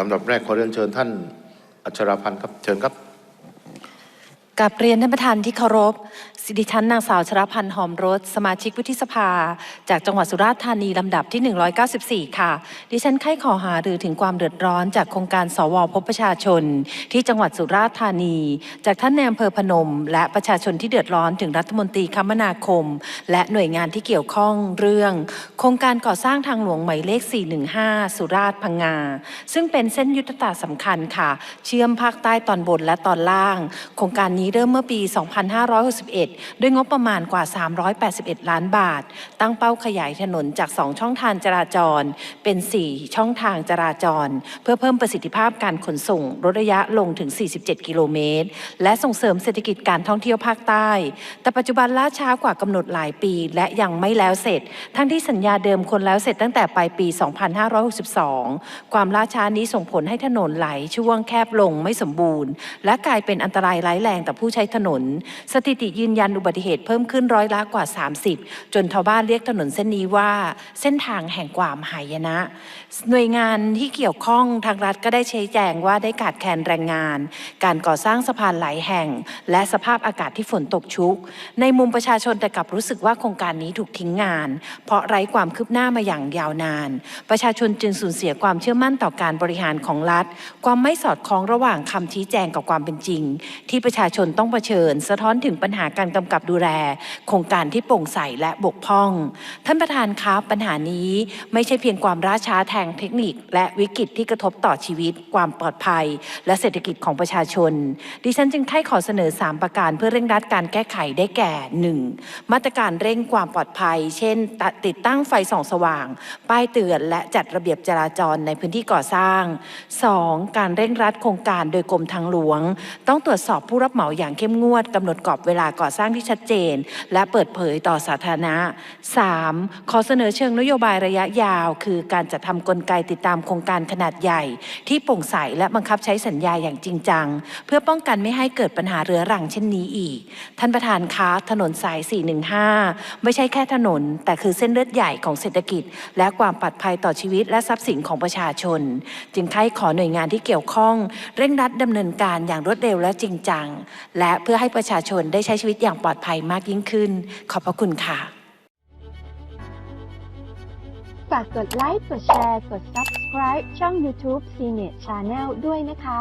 ลำดับแรกขอเรียนเชิญท่านอัชราพันธ์ครับ เชิญครับ กับเรียนท่านประธานที่เคารพสิริชันนางสาวชรพันธ์หอมรสสมาชิกวุฒิสภา จากจังหวัดสุราษฎร์ธานีลำดับที่ 194 ค่ะ ดิฉันไข้ขอหาหรือถึงความเดือดร้อนจากโครงการสวพบประชาชน ที่จังหวัดสุราษฎร์ธานี จากท่านในอำเภอพนม และประชาชนที่เดือดร้อนถึงรัฐมนตรีคมนาคม และหน่วยงานที่เกี่ยวข้องเรื่อง โครงการก่อสร้างทางหลวงหมายเลข 415 สุราษฎร์พังงา ซึ่งเป็นเส้นยุทธศาสตร์สำคัญค่ะ เชื่อมภาคใต้ตอนบนและตอนล่าง โครงการนี้เริ่มเมื่อปี 2561 ด้วยงบประมาณกว่า 381 ล้านบาท ตั้งเป้าขยายถนนจาก 2 ช่องทางจราจร เป็น 4 ช่องทางจราจร เพื่อเพิ่มประสิทธิภาพการขนส่งลดระยะลงถึง 47 กิโลเมตร และส่งเสริมเศรษฐกิจการท่องเที่ยวภาคใต้ แต่ปัจจุบันล่าช้ากว่ากำหนดหลายปี และยังไม่แล้วเสร็จ ทั้งที่สัญญาเดิมควรแล้วเสร็จตั้งแต่ปลายปี 2562 ความล่าช้านี้ส่งผลให้ถนนไหลช่วงแคบลงไม่สมบูรณ์ และกลายเป็นอันตรายร้ายแรงต่อผู้ใช้ถนน สถิติยืนยันอุบัติเหตุเพิ่มขึ้นร้อยละกว่า 30 จนชาวบ้านเรียกถนนเส้นนี้ว่าเส้นทางแห่งความหายนะ หน่วยงานที่เกี่ยวข้องทางรัฐก็ได้ชี้แจงว่าได้ขาดแคลนแรงงาน การก่อสร้างสะพานหลายแห่ง และสภาพอากาศที่ฝนตกชุก ในมุมประชาชนแต่กลับรู้สึกว่าโครงการนี้ถูกทิ้งงาน เพราะไร้ความคืบหน้ามาอย่างยาวนาน ประชาชนจึงสูญเสียความเชื่อมั่นต่อการบริหารของรัฐ ความไม่สอดคล้องระหว่างคำชี้แจงกับความเป็นจริง ที่ประชาชนต้องเผชิญ สะท้อนถึงปัญหาการกำกับดูแล โครงการที่โปร่งใสและบกพร่อง ท่านประธานครับปัญหานี้ไม่ใช่เพียงความล่าช้าทางเทคนิค และวิกฤตที่กระทบต่อชีวิต ความปลอดภัย และเศรษฐกิจของประชาชน ดิฉันจึงไข้ขอเสนอ 3 ประการเพื่อเร่งรัดการแก้ไขได้แก่ 1. มาตรการเร่งความปลอดภัย เช่น ติดตั้งไฟส่องสว่าง ป้ายเตือนและจัดระเบียบจราจรในพื้นที่ก่อสร้าง 2. การเร่งรัดโครงการโดยกรมทางหลวง ต้องตรวจสอบผู้รับเหมาอย่างเข้มงวดกำหนดกรอบเวลาก่อสร้างที่ชัดเจน และเปิดเผยต่อสาธารณะ 3. ขอเสนอเชิงนโยบายระยะยาว คือการจัดทำกลไกติดตามโครงการขนาดใหญ่ ที่โปร่งใสและบังคับใช้สัญญาอย่างจริงจัง เพื่อป้องกันไม่ให้เกิดปัญหาเรื้อรังเช่นนี้อีก ท่านประธานคะถนนสาย 415 ไม่ใช่แค่ถนน แต่คือเส้นเลือดใหญ่ของเศรษฐกิจ และความปลอดภัยต่อชีวิต และทรัพย์สินของประชาชน จึงใครขอหน่วยงานที่เกี่ยวข้อง เร่งรัดดำเนินการอย่างรวดเร็วและจริงจังและเพื่อให้ประชาชนได้ใช้ชีวิตอย่างปลอดภัยมากยิ่งขึ้น ขอบพระคุณค่ะฝากกดไลค์ กดแชร์ กด Subscribe ช่อง YouTube Cine Channel ด้วยนะคะ